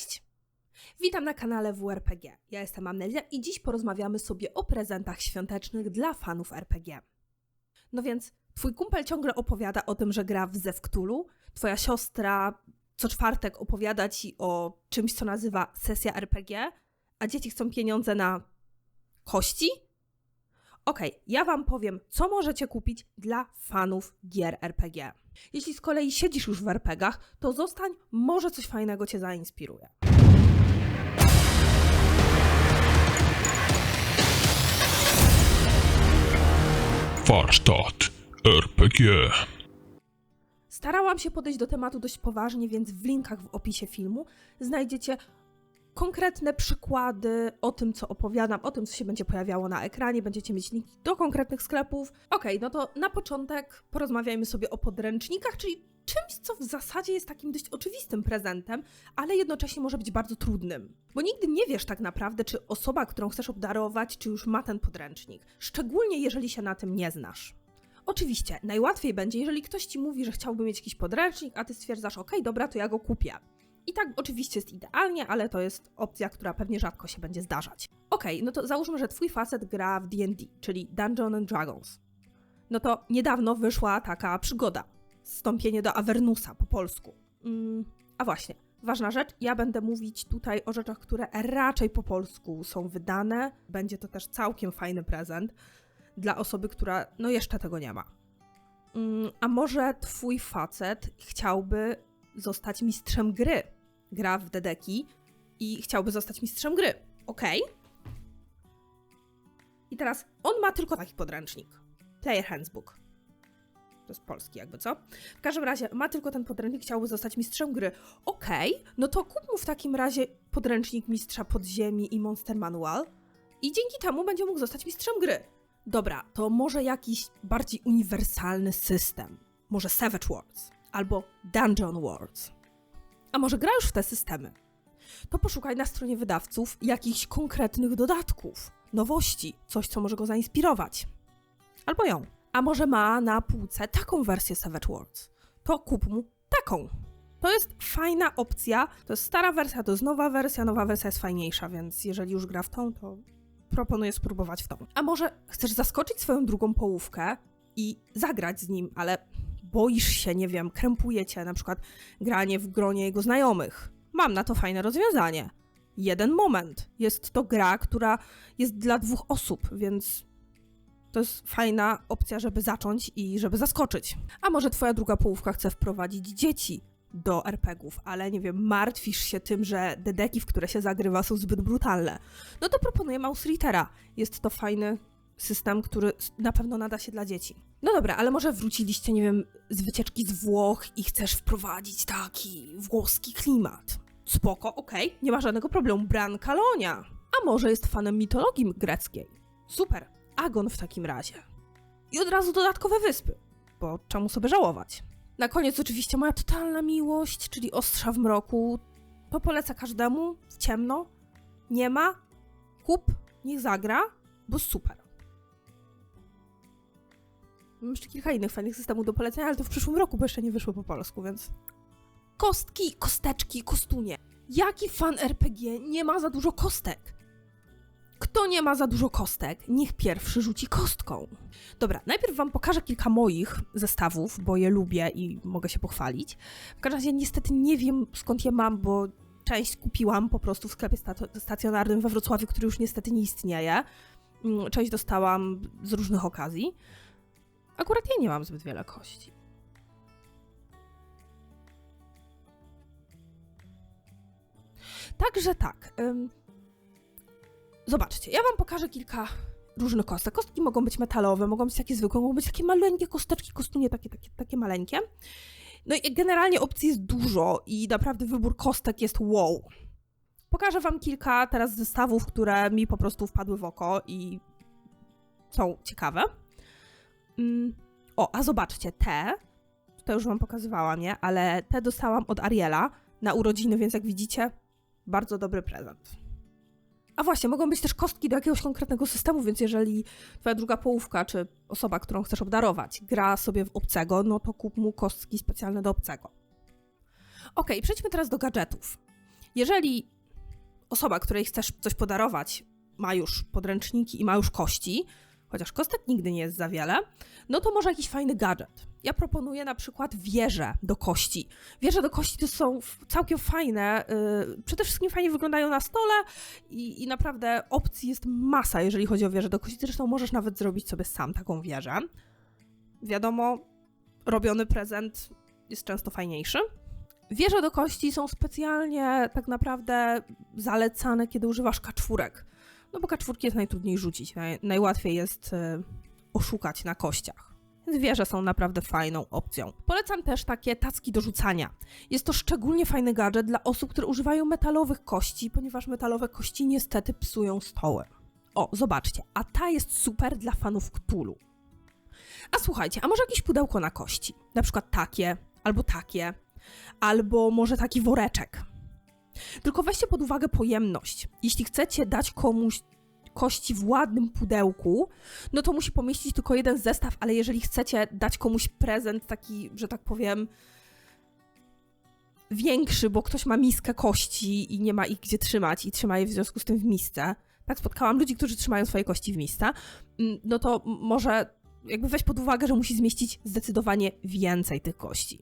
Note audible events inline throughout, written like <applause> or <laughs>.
Cześć! Witam na kanale WRPG. Ja jestem Amelia i dziś porozmawiamy sobie o prezentach świątecznych dla fanów RPG. No więc, twój kumpel ciągle opowiada o tym, że gra w Zewktulu, twoja siostra co czwartek opowiada ci o czymś, co nazywa sesja RPG, a dzieci chcą pieniądze na kości? Okej, ja wam powiem, co możecie kupić dla fanów gier RPG. Jeśli z kolei siedzisz już w RPGach, to zostań, może coś fajnego cię zainspiruje. Warsztat RPG. Starałam się podejść do tematu dość poważnie, więc w linkach w opisie filmu znajdziecie konkretne przykłady o tym, co opowiadam, o tym, co się będzie pojawiało na ekranie. Będziecie mieć linki do konkretnych sklepów. Okej, no to na początek porozmawiajmy sobie o podręcznikach, czyli czymś, co w zasadzie jest takim dość oczywistym prezentem, ale jednocześnie może być bardzo trudnym. Bo nigdy nie wiesz tak naprawdę, czy osoba, którą chcesz obdarować, czy już ma ten podręcznik. Szczególnie jeżeli się na tym nie znasz. Oczywiście, najłatwiej będzie, jeżeli ktoś ci mówi, że chciałby mieć jakiś podręcznik, a ty stwierdzasz, ok, dobra, to ja go kupię. I tak oczywiście jest idealnie, ale to jest opcja, która pewnie rzadko się będzie zdarzać. Okej, no to załóżmy, że twój facet gra w D&D, czyli Dungeons and Dragons. No to niedawno wyszła taka przygoda. Wstąpienie do Avernusa po polsku. Mm, a właśnie, ważna rzecz, ja będę mówić tutaj o rzeczach, które raczej po polsku są wydane. Będzie to też całkiem fajny prezent dla osoby, która no jeszcze tego nie ma. Mm, A może twój facet chciałby zostać mistrzem gry? Gra w dedeki i chciałby zostać mistrzem gry. Okej. I teraz on ma tylko taki podręcznik. Player Handbook. To jest polski jakby, co? W każdym razie ma tylko ten podręcznik, chciałby zostać mistrzem gry. Okej, no to kup mu w takim razie podręcznik mistrza podziemi i Monster Manual i dzięki temu będzie mógł zostać mistrzem gry. Dobra, to może jakiś bardziej uniwersalny system. Może Savage Worlds albo Dungeon Worlds. A może gra już w te systemy? To poszukaj na stronie wydawców jakichś konkretnych dodatków, nowości, coś, co może go zainspirować. Albo ją. A może ma na półce taką wersję Savage Worlds? To kup mu taką. To jest fajna opcja. To jest stara wersja, to jest nowa wersja. Nowa wersja jest fajniejsza, więc jeżeli już gra w tą, to proponuję spróbować w tą. A może chcesz zaskoczyć swoją drugą połówkę i zagrać z nim, ale boisz się, nie wiem, krępuje cię na przykład granie w gronie jego znajomych. Mam na to fajne rozwiązanie. Jeden moment. Jest to gra, która jest dla dwóch osób, więc to jest fajna opcja, żeby zacząć i żeby zaskoczyć. A może twoja druga połówka chce wprowadzić dzieci do RPGów, ale nie wiem, martwisz się tym, że dedeki, w które się zagrywa, są zbyt brutalne. No to proponuję Mouse Reitera. Jest to fajny system, który na pewno nada się dla dzieci. No dobra, ale może wróciliście, nie wiem, z wycieczki z Włoch i chcesz wprowadzić taki włoski klimat. Spoko, okej, nie ma żadnego problemu. Bran Kalonia. A może jest fanem mitologii greckiej. Super, Agon w takim razie. I od razu dodatkowe wyspy, bo czemu sobie żałować? Na koniec oczywiście moja totalna miłość, czyli Ostrza w mroku. To polecę każdemu, w ciemno. Nie ma, kup, niech zagra, bo super. Mam jeszcze kilka innych fajnych systemów do polecenia, ale to w przyszłym roku, bo jeszcze nie wyszło po polsku, więc... Kostki, kosteczki, kostunie. Jaki fan RPG nie ma za dużo kostek? Kto nie ma za dużo kostek, niech pierwszy rzuci kostką. Dobra, najpierw wam pokażę kilka moich zestawów, bo je lubię i mogę się pochwalić. W każdym razie niestety nie wiem skąd je mam, bo część kupiłam po prostu w sklepie sta- stacjonarnym we Wrocławiu, który już niestety nie istnieje. Mm, Część dostałam z różnych okazji. Akurat ja nie mam zbyt wiele kości. Także tak. ym, Zobaczcie, ja wam pokażę kilka różnych kostek. Kostki mogą być metalowe, mogą być takie zwykłe, mogą być takie maleńkie kosteczki, kostunie takie, takie, takie maleńkie. No i generalnie opcji jest dużo i naprawdę wybór kostek jest wow. Pokażę wam kilka teraz zestawów, które mi po prostu wpadły w oko i są ciekawe. Mm, O, a zobaczcie, te, to już wam pokazywałam, nie? Ale te dostałam od Ariela na urodziny, więc jak widzicie, bardzo dobry prezent. A właśnie, mogą być też kostki do jakiegoś konkretnego systemu, więc jeżeli twoja druga połówka, czy osoba, którą chcesz obdarować, gra sobie w obcego, no to kup mu kostki specjalne do obcego. Okej, przejdźmy teraz do gadżetów. Jeżeli osoba, której chcesz coś podarować, ma już podręczniki i ma już kości, chociaż kostek nigdy nie jest za wiele, no to może jakiś fajny gadżet. Ja proponuję na przykład wieże do kości. Wieże do kości to są całkiem fajne. Yy, przede wszystkim fajnie wyglądają na stole i, i naprawdę opcji jest masa, jeżeli chodzi o wieże do kości. Zresztą możesz nawet zrobić sobie sam taką wieżę. Wiadomo, robiony prezent jest często fajniejszy. Wieże do kości są specjalnie tak naprawdę zalecane, kiedy używasz kaczwórek. No bo kaczwórki jest najtrudniej rzucić, naj, najłatwiej jest e, oszukać na kościach. Więc wieże są naprawdę fajną opcją. Polecam też takie tacki do rzucania. Jest to szczególnie fajny gadżet dla osób, które używają metalowych kości, ponieważ metalowe kości niestety psują stoły. O, zobaczcie, a ta jest super dla fanów Cthulhu. A słuchajcie, a może jakieś pudełko na kości? Na przykład takie, albo takie, albo może taki woreczek. Tylko weźcie pod uwagę pojemność. Jeśli chcecie dać komuś kości w ładnym pudełku, no to musi pomieścić tylko jeden zestaw, ale jeżeli chcecie dać komuś prezent taki, że tak powiem, większy, bo ktoś ma miskę kości i nie ma ich gdzie trzymać i trzyma je w związku z tym w misce, tak spotkałam ludzi, którzy trzymają swoje kości w misce, mm, no to może jakby weź pod uwagę, że musi zmieścić zdecydowanie więcej tych kości.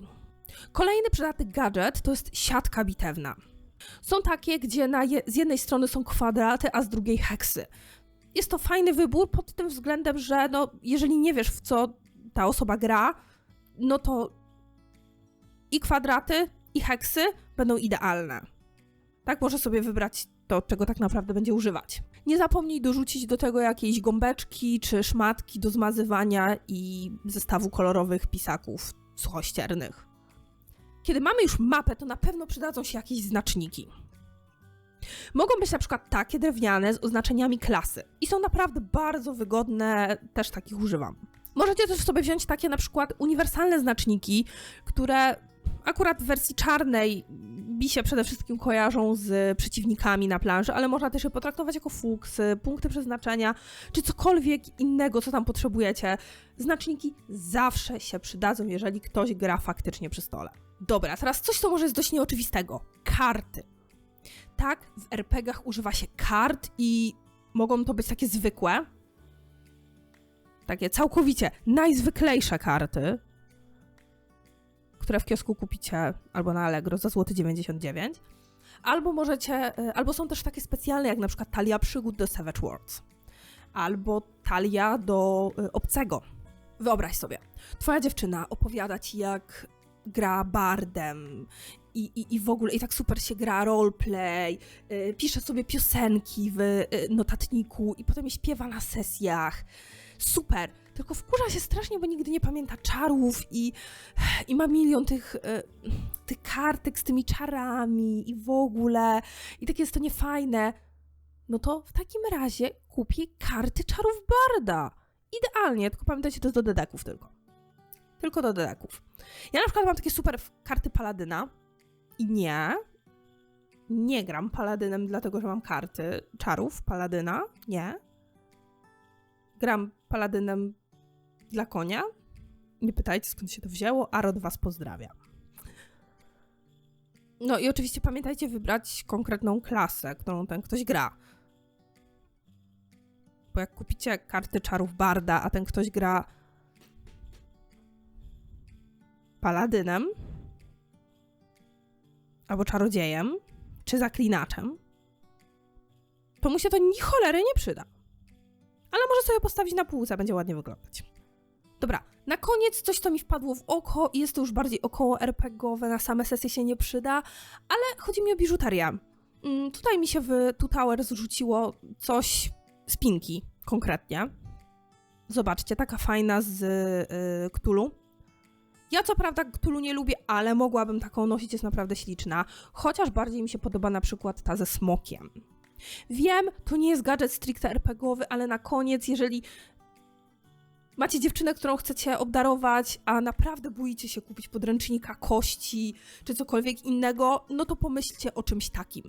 Kolejny przydatny gadżet to jest siatka bitewna. Są takie, gdzie je, z jednej strony są kwadraty, a z drugiej heksy. Jest to fajny wybór pod tym względem, że no, jeżeli nie wiesz, w co ta osoba gra, no to i kwadraty, i heksy będą idealne. Tak może sobie wybrać to, czego tak naprawdę będzie używać. Nie zapomnij dorzucić do tego jakiejś gąbeczki czy szmatki do zmazywania i zestawu kolorowych pisaków suchościernych. Kiedy mamy już mapę, to na pewno przydadzą się jakieś znaczniki. Mogą być na przykład takie drewniane z oznaczeniami klasy i są naprawdę bardzo wygodne, też takich używam. Możecie też sobie wziąć takie na przykład uniwersalne znaczniki, które akurat w wersji czarnej mi się przede wszystkim kojarzą z przeciwnikami na planży, ale można też je potraktować jako fuksy, punkty przeznaczenia, czy cokolwiek innego, co tam potrzebujecie. Znaczniki zawsze się przydadzą, jeżeli ktoś gra faktycznie przy stole. Dobra, teraz coś, co może jest dość nieoczywistego. Karty. Tak, w RPGach używa się kart i mogą to być takie zwykłe, takie całkowicie najzwyklejsze karty, które w kiosku kupicie albo na Allegro za złoty 99. Albo możecie, y, albo są też takie specjalne, jak na przykład talia przygód do Savage Worlds. Albo talia do y, obcego. Wyobraź sobie, twoja dziewczyna opowiada ci, jak gra bardem i, i, i w ogóle, i tak super się gra roleplay, y, pisze sobie piosenki w y, notatniku i potem je śpiewa na sesjach. Super, tylko wkurza się strasznie, bo nigdy nie pamięta czarów i, i ma milion tych, y, tych kartek z tymi czarami i w ogóle, i takie jest to niefajne. No to w takim razie kupię karty czarów barda. Idealnie, tylko pamiętajcie, to jest do dedeków tylko. Tylko do dedeków. Ja na przykład mam takie super karty paladyna i nie, nie gram paladynem, dlatego że mam karty czarów paladyna. Nie. Gram paladynem dla konia. Nie pytajcie skąd się to wzięło. Arod was pozdrawia. No i oczywiście pamiętajcie wybrać konkretną klasę, którą ten ktoś gra. Bo jak kupicie karty czarów barda, a ten ktoś gra paladynem albo czarodziejem, czy zaklinaczem, to mu się to ni cholery nie przyda. Ale może sobie postawić na półce, będzie ładnie wyglądać. Dobra, na koniec coś, co mi wpadło w oko i jest to już bardziej około RPGowe, na same sesje się nie przyda, ale chodzi mi o biżuterię. Mm, tutaj mi się w Two Towers rzuciło coś z Pinki, konkretnie. Zobaczcie, taka fajna z y, Cthulhu. Ja co prawda Cthulhu nie lubię, ale mogłabym taką nosić, jest naprawdę śliczna. Chociaż bardziej mi się podoba na przykład ta ze smokiem. Wiem, to nie jest gadżet stricte RPGowy, ale na koniec, jeżeli macie dziewczynę, którą chcecie obdarować, a naprawdę boicie się kupić podręcznika, kości czy cokolwiek innego, no to pomyślcie o czymś takim.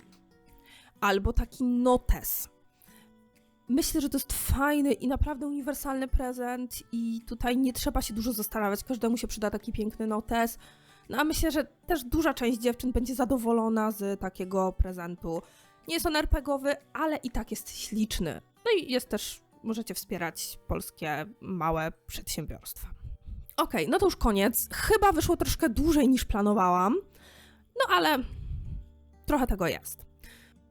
Albo taki notes. Myślę, że to jest fajny i naprawdę uniwersalny prezent i tutaj nie trzeba się dużo zastanawiać, każdemu się przyda taki piękny notes. No a myślę, że też duża część dziewczyn będzie zadowolona z takiego prezentu. Nie jest on RPGowy, ale i tak jest śliczny. No i jest też, możecie wspierać polskie małe przedsiębiorstwa. Okej, no to już koniec. Chyba wyszło troszkę dłużej niż planowałam, no ale trochę tego jest.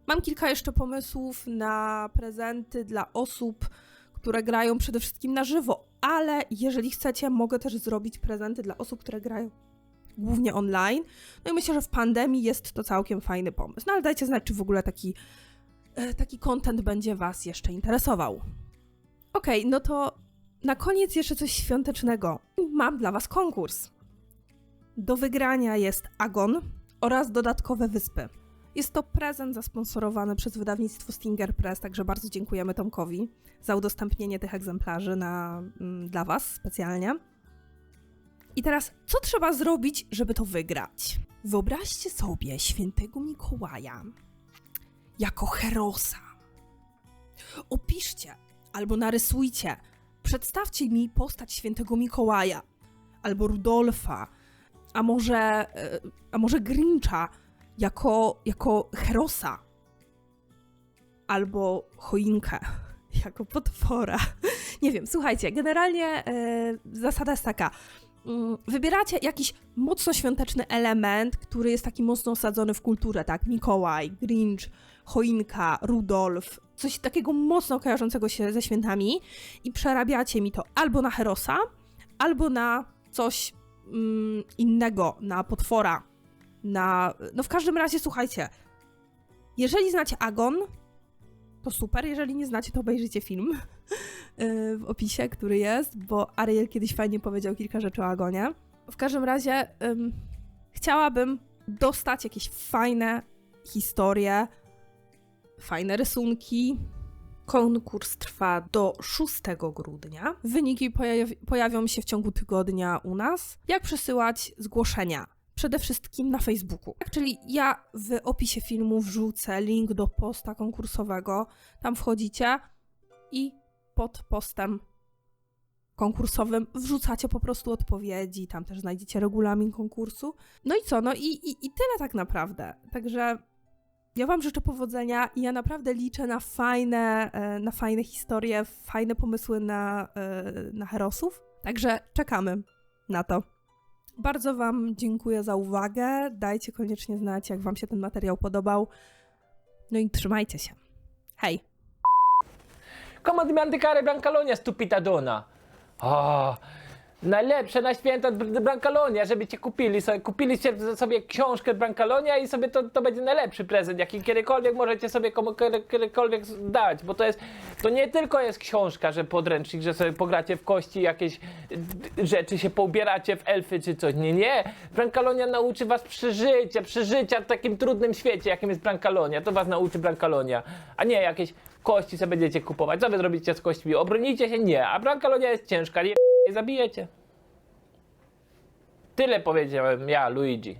Mam kilka jeszcze pomysłów na prezenty dla osób, które grają przede wszystkim na żywo, ale jeżeli chcecie, mogę też zrobić prezenty dla osób, które grają głównie online. No i myślę, że w pandemii jest to całkiem fajny pomysł. No ale dajcie znać, czy w ogóle taki, e, taki content będzie Was jeszcze interesował. Okej, no to na koniec jeszcze coś świątecznego. Mam dla Was konkurs. Do wygrania jest Agon oraz dodatkowe wyspy. Jest to prezent zasponsorowany przez wydawnictwo Stinger Press, także bardzo dziękujemy Tomkowi za udostępnienie tych egzemplarzy na, mm, dla Was specjalnie. I teraz, co trzeba zrobić, żeby to wygrać? Wyobraźcie sobie świętego Mikołaja jako herosa. Opiszcie albo narysujcie, przedstawcie mi postać świętego Mikołaja albo Rudolfa, a może, e, a może Grincha jako, jako herosa albo choinkę <laughs> jako potwora. <laughs> Nie wiem, słuchajcie, generalnie e, zasada jest taka. Mm, Wybieracie jakiś mocno świąteczny element, który jest taki mocno osadzony w kulturę, tak? Mikołaj, Grinch, choinka, Rudolf, coś takiego mocno kojarzącego się ze świętami i przerabiacie mi to albo na herosa, albo na coś mm, innego, na potwora, na... No w każdym razie, słuchajcie, jeżeli znacie Agon, to super, jeżeli nie znacie, to obejrzyjcie film yy, <laughs> w opisie, który jest, bo Ariel kiedyś fajnie powiedział kilka rzeczy o Agonie. W każdym razie ym, chciałabym dostać jakieś fajne historie, fajne rysunki. Konkurs trwa do 6 grudnia. Wyniki pojawi- pojawią się w ciągu tygodnia u nas. Jak przesyłać zgłoszenia? Przede wszystkim na Facebooku. Czyli ja w opisie filmu wrzucę link do posta konkursowego. Tam wchodzicie i pod postem konkursowym wrzucacie po prostu odpowiedzi. Tam też znajdziecie regulamin konkursu. No i co? No i, i, i tyle tak naprawdę. Także ja Wam życzę powodzenia i ja naprawdę liczę na fajne, e, na fajne historie, fajne pomysły na, e, na herosów. Także czekamy na to. Bardzo Wam dziękuję za uwagę. Dajcie koniecznie znać, jak Wam się ten materiał podobał. No i trzymajcie się. Hej! Come dimenticcare Brancalonia, stupida donna? O, najlepsze na święta Br- Brancalonia, żebyście kupili sobie, kupiliście sobie książkę Brancalonia i sobie to, to będzie najlepszy prezent, jaki kiedykolwiek możecie sobie komu kiedy- kiedykolwiek dać, bo to jest, to nie tylko jest książka, że podręcznik, że sobie pogracie w kości jakieś rzeczy, się poubieracie w elfy czy coś, nie, nie. Brancalonia nauczy was przeżycia, przeżycia w takim trudnym świecie, jakim jest Brancalonia, to was nauczy Brancalonia, a nie jakieś kości sobie będziecie kupować. Co wy zrobicie z kośćmi? Obronicie się? Nie. A Brancalonia jest ciężka, nie, nie zabijecie. Tyle powiedziałem ja, Luigi.